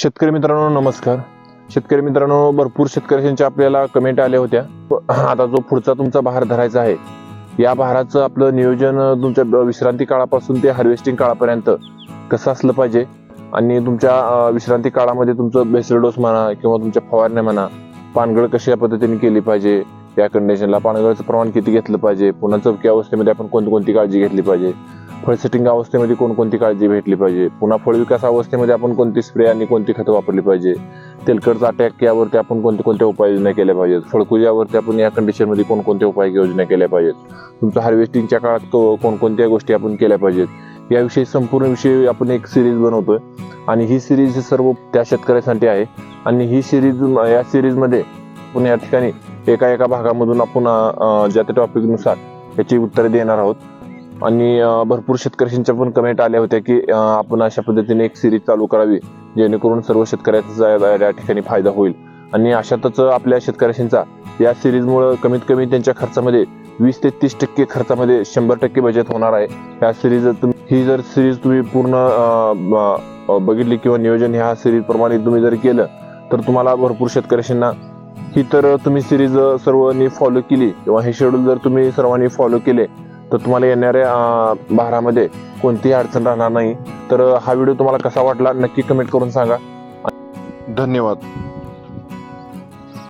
शेतकरी मित्रांनो नमस्कार. शेतकरी मित्रांनो भरपूर शेतकऱ्यांच्या आपल्याला कमेंट आल्या होत्या. आता जो पुढचा तुमचा बहार धरायचा आहे या बहाराचं आपलं नियोजन तुमच्या विश्रांती काळापासून ते हार्वेस्टिंग काळापर्यंत कसं असलं पाहिजे? आणि तुमच्या विश्रांती काळामध्ये तुमचं बेसल डोस म्हणा किंवा तुमच्या फवारण्या म्हणा पानगळ कशा पद्धतीने केली पाहिजे? या कंडिशनला पानगळाचं प्रमाण किती घेतलं पाहिजे? पुन्हा चौकी अवस्थेमध्ये आपण कोणती कोणती काळजी घेतली पाहिजे? फळसेटिंग अवस्थेमध्ये कोणकोणती काळजी भेटली पाहिजे? पुन्हा फळ विकास अवस्थेमध्ये आपण कोणती स्प्रे आणि कोणती खतं वापरली पाहिजे? तेलकटचा अटॅक यावरती आपण कोणत्या कोणत्या उपाययोजना केल्या पाहिजेत? फळकुजावरती आपण या कंडिशनमध्ये कोणकोणत्या उपाययोजना केल्या पाहिजेत? तुमचं हार्वेस्टिंगच्या काळात कोणकोणत्या गोष्टी आपण केल्या पाहिजेत? याविषयी संपूर्ण विषयी आपण एक सिरीज बनवतोय. आणि ही सिरीज सर्व त्या शेतकऱ्यासाठी आहे. आणि ही सिरीज या सिरीजमध्ये आपण या ठिकाणी एका एका भागामधून आपण ज्या त्या टॉपिकनुसार याची उत्तरे देणार आहोत. आणि भरपूर शेतकऱ्यांच्या पण कमेंट आल्या होत्या की आपण अशा पद्धतीने एक सिरीज चालू करावी जेणेकरून सर्व शेतकऱ्याचा या- ठिकाणी फायदा होईल. आणि अशातच आपल्या शेतकऱ्यांचा या सिरीजमुळे कमीत कमी त्यांच्या खर्चामध्ये वीस ते तीस टक्के खर्चामध्ये शंभर टक्के बचत होणार आहे. या सिरीज ही जर सिरीज तुम्ही पूर्ण ब- बघितली किंवा नियोजन ह्या सिरीज प्रमाणे तुम्ही जर केलं तर तुम्हाला भरपूर शेतकऱ्यांना ही तर तुम्ही सिरीज सर्वांनी फॉलो केली. किंवा हे शेड्यूल जर तुम्ही सर्वांनी फॉलो केले तर तुम्हाला येणाऱ्या भारामध्ये कोणतीही अडचण राहणार नाही. तर हा व्हिडिओ तुम्हाला कसा वाटला नक्की कमेंट करून सांगा. धन्यवाद.